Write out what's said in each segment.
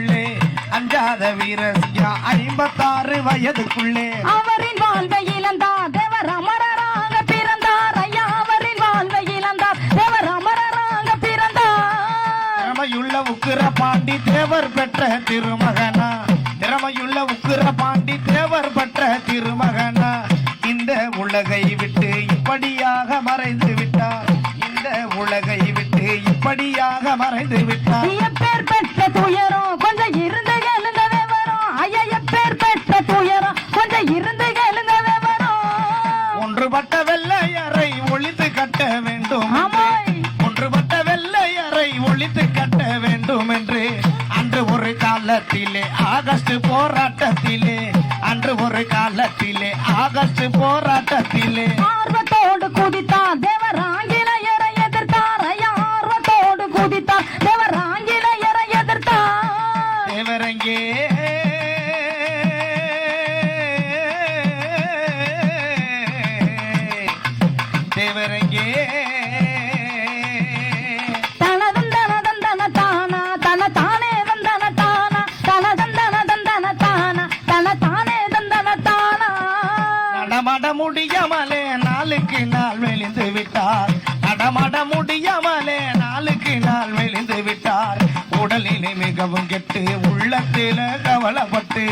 வயதுக்குள்ளே அஞ்சாத வீரசியா ஐம்பத்தாறு வயதுக்குள்ளே. அவரின் வாழ்வை இழந்தார் தேவர் அமரராக பிறந்தார். ஐயா அவரின் வாழ்வை இழந்தார் தேவர் அமரராக பிறந்தார். திறமையுள்ள உக்கிர பாண்டி தேவர் பெற்ற திருமகனா. திறமையுள்ள உக்கிர பாண்டி தேவர் பெற்ற திருமகனா. இந்த உலகை விட்டு இப்படியாக மறைந்து விட்டார். இந்த உலகை விட்டு இப்படியாக மறைந்து விட்டார். காலத்திலே ஆகஸ்ட் போராட்டத்திலே அன்று ஒரு காலத்திலே ஆகஸ்ட் போராட்டத்திலே. ஆர்வத்தோடு குதித்தார் தேவர் ஆங்கிலேயரை எதிர்த்தார். ஆர்வத்தோடு குதித்தார் தேவர் ஆங்கிலேயரை எதிர்த்தார். தேவரங்கே நடமாட முடியாமலே நாளுக்கு நாள் மெலிந்து விட்டார். உடலினை மிகவும் கெட்டு உள்ளத்தில கவலைப்பட்டு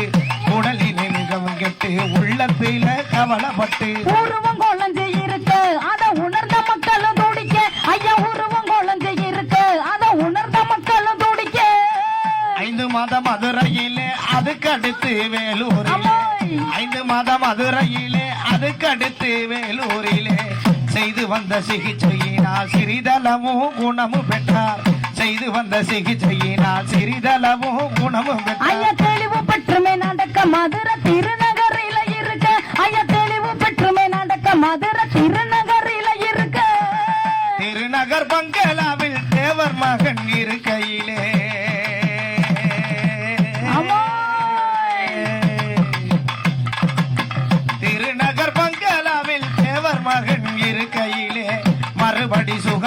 உடலினை மிகவும் கெட்டு உள்ளத்தில கவலைப்பட்டு. உருவம் குழஞ்சு இருக்கு அத உணர்ந்த மக்களும் துடிக்க. ஐயா உருவம் குழஞ்சு இருக்கு அத உணர்ந்த மக்களும் துடிக்க. ஐந்து மாதம் மதுரையிலே அதுக்கடுத்து வேலூரிலே. ஐந்து மாதம் மதுரையிலே அதுக்கடுத்து வேலூரிலே. செய்து வந்த சிகிச்சையினால் சிறிதளவும் குணமும் பெற்றார். செய்து வந்த சிகிச்சையினால் சிறிதளவும் குணமும் ஐயா தெளிவு பெற்றுமே நடக்க மதுரை திருநகரில இருக்க. ஐயா தெளிவு பெற்றுமே நடக்க மதுரை திருநகரில இருக்க. திருநகர் பங்களாவில் தேவர் மகன் இருக்கையிலே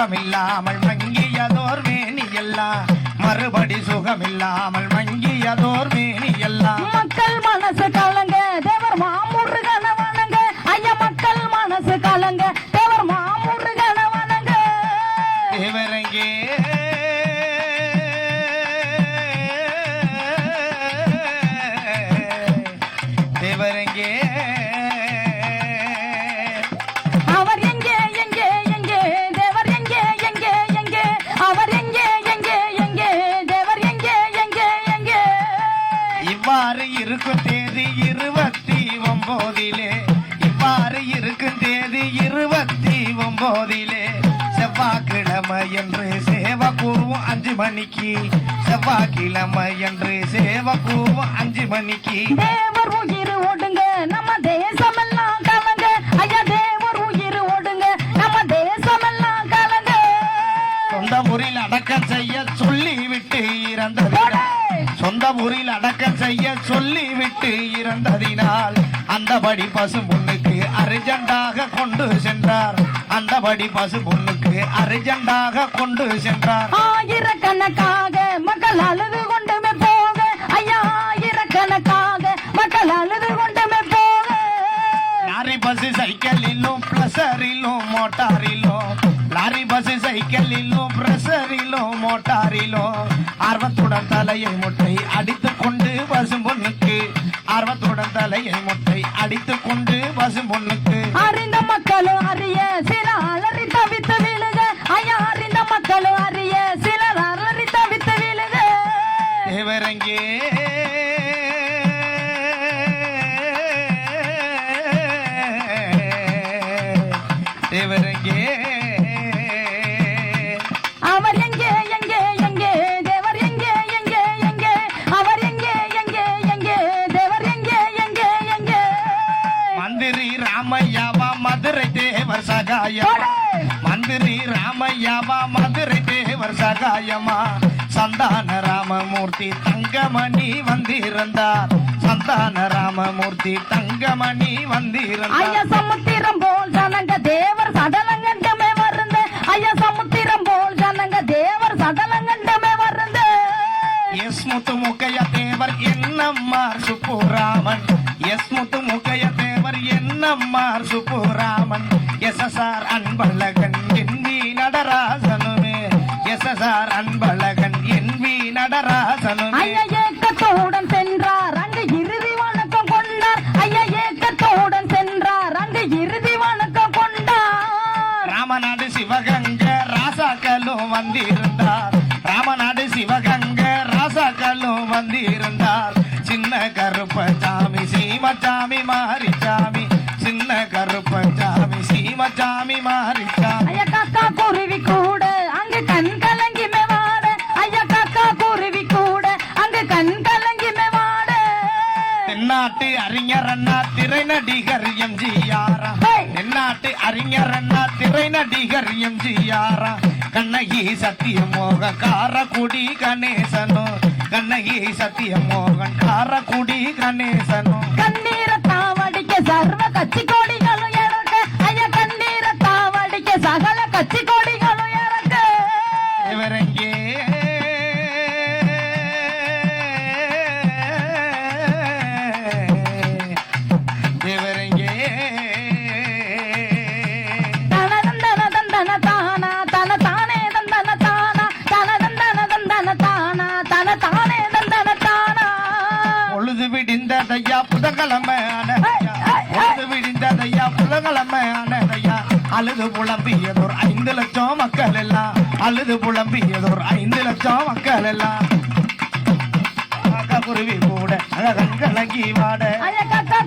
சுகமில்லாமல் மங்கியதோர் மேனி மறுபடி சுகமில்லாமல் மங்கியதோர் மேனி இருக்கும் தேதி இருபத்தி ஒன்பதிலே இவ்வாறு இருக்கும் தேதி இருபத்தி ஒன்பதிலே செவ்வாய்க்கிழமை என்று சேவை கூறுவோம் அஞ்சு மணிக்கு. செவ்வாய்க்கிழமை என்று சேவை கூறுவோம் அஞ்சு மணிக்கு. தேவர் உயிர் ஓடுங்க நம்ம தேசம் ஊரில் அடக்கம் செய்ய சொல்லி விட்டு இறந்ததினால் அந்தபடி பசு பொண்ணுக்கு அர்ஜெண்டாக கொண்டு சென்றார். அந்தபடி பசு பொண்ணுக்கு அர்ஜெண்டாக கொண்டு சென்றார். ஆயிரக்கணக்காக மக்கள் அழுது கொண்டுமே போக ஐயா ஆயிரக்கணக்காக மக்கள் அழுது பஸ் சைக்கிளிலும் பிளஸரிலும் மோட்டாரிலும் லாரி பஸ் சைக்கிளிலும் பிரஷரிலும் மோட்டாரிலும் ஆர்வத்துடன் தலையை முட்டை அடித்து கொண்டு பசும் பொண்ணுக்கு ஆர்வத்துடன் தலையை முட்டை அடித்து கொண்டு பசும் பொண்ணுக்கு ராமையாவா மதுரை தேவர் சகாயமா மந்திரி ராமையாவா மதுரை தேவர் சகாயமா சந்தான ராமமூர்த்தி தங்கமணி வந்திருந்தார். சந்தான ராமமூர்த்தி தங்கமணி வந்திருந்தார். ஐயா சமுத்திரம் போல் ஜனங்க தேவர் சடலங்கண்டமே வருந்த. ஐயா சமுத்திரம் போல் ஜனங்க தேவர் சடலங்கண்டமே வருந்த. எஸ் முத்து முக்கைய தேவர் என்னம்மார் சுப்புராமன். கருப்பசாமி சீமச்சாமி மாரிச்சாமி சின்ன கருப்பசாமி சீமச்சாமி மாரிச்சாமி. காக்கா குருவி கூட அங்கு கண் கலங்கி மேவாட. ஐயா காக்கா குருவி கூட அங்கு கண் கலங்கி மேவாட. தென்னாட்டு அறிஞர் அண்ணா திரை நடிகர் எம்ஜிஆரா! தென்னாட்டு அறிஞர் அண்ணா திரை நடிகர் எம்ஜிஆரா கண்ணகி சத்தியமோகன் காரக்குடி கணேசனும் கண்ணகி சத்தியமோகன் காரக்குடி கணேசனும் விடிந்ததையா விழிந்ததையா ஆனதையா அழுது புலம்பியதோர் ஐந்து லட்சம் மக்கள் எல்லாம் அழுது புலம்பியதோர் ஐந்து லட்சம் மக்கள் எல்லாம் குருவி கூட அழகன் கலங்கி வாட ஐய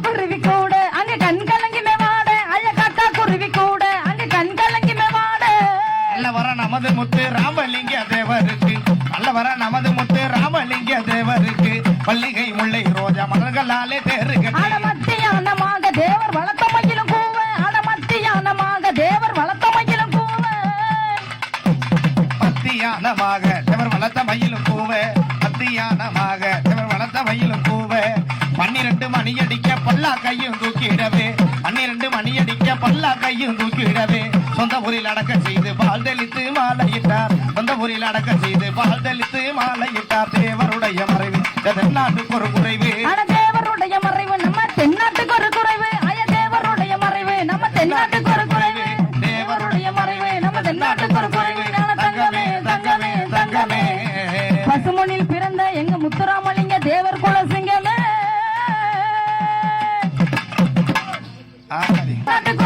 குருவி கூட அங்க கண் கலங்கி மேவாட ஐய குருவி கூட அங்க கண் கலங்கி மேவாட. நல்ல வர நமது முத்து ராமலிங்க தேவருக்கு நல்ல வர நமது மல்லிகை முல்லை ரோஜா மலர்களாலே தேரு தேவர் வளர்த்த மயிலும் கூவ. தேவர் வளர்த்த மயிலும் கூவ. மத்தியானமாக தேவர் வளர்த்த மயிலும் கூவ. மத்தியானமாக தேவர் வளர்த்த மயிலும் கூவ. பன்னிரண்டு மணி அடிக்க பல்லா கையும் தூக்கிடவே. பன்னிரண்டு மணி அடிக்க பல்லா கையும் தூக்கிடவே. சொந்த ஊரில் அடக்க செய்து பால் தெளித்து மாலையிட்டார். சொந்த ஊரில் அடக்க செய்து பால் தெளித்து மாலையிட்டார். தேவருடைய மறைவு தென்னாட்டுக்கு ஒரு குறைவு. தேவருடைய மறைவு நம்ம தென்னாட்டுக்கு ஒரு குறைவு. ஐய தேவருடைய மறைவு நம்ம தென்னாட்டுக்கு ஒரு குறைவு. தேவருடைய மறைவு நம்ம தென்னாட்டுக்கு ஒரு குறைவு. தங்கமே தங்கமே தங்கமே. பசுமொழில் பிறந்த எங்க முத்துராமலிங்க தேவர் குல சிங்கமே. நாட்டுக்கு